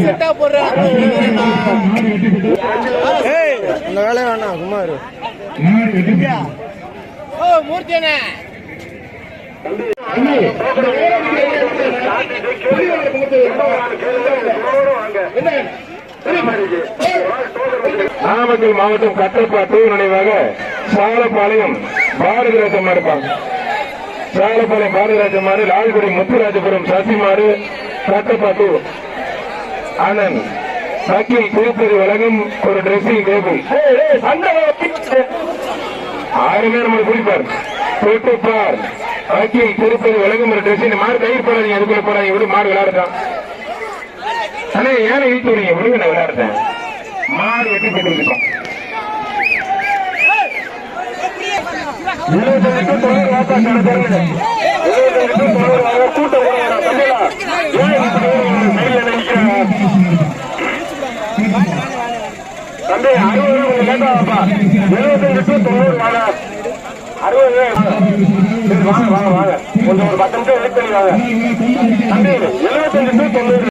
செட்டா போடுறேன் இந்த வேலையை வேணாம் சும்மா ஓ மூர்த்தியனே நாமக்கல் மாவட்டம் கட்டப்பாட்டு நினைவாக சாலப்பாளையம் பாரதிராஜம் இருப்பாங்க. சாலப்பாளையம் பாரதிராஜம் மாறு லால்குடி முத்துராஜபுரம் சசிமாறு கட்டப்பாட்டு ஆனந்த். வக்கீல் திருப்பதி வழங்கும் ஒரு டிரெஸ்ஸிங் டேபிள் ஆறு பேர் நம்ம குடிப்பார் தொட்டுப்பார் வக்கீல் திருப்பதி வழங்கும் ஒரு ட்ரெஸ்ஸிங் மாறு கயிறு போடாதீங்க அதுக்குள்ள போடாதீங்க. விடு மாடு விளையாடுறான் அண்ணே ஏன் இழுத்து விடுங்க விடுங்க நான் விளையாடுறேன். மாடு வெட்டி போட்டுருக்கோம் தம்பி அறுபது கொஞ்சம் லேட்டா வாப்பா. எழுபத்தஞ்சு டு தொண்ணூறு வாங்க அறுபது சரி வாங்க வாங்க வாங்க. கொஞ்சம் ஒரு பத்து நிமிஷம் வெயிட் பண்ணி வாங்க தம்பி எழுபத்தஞ்சு டு தொண்ணூறு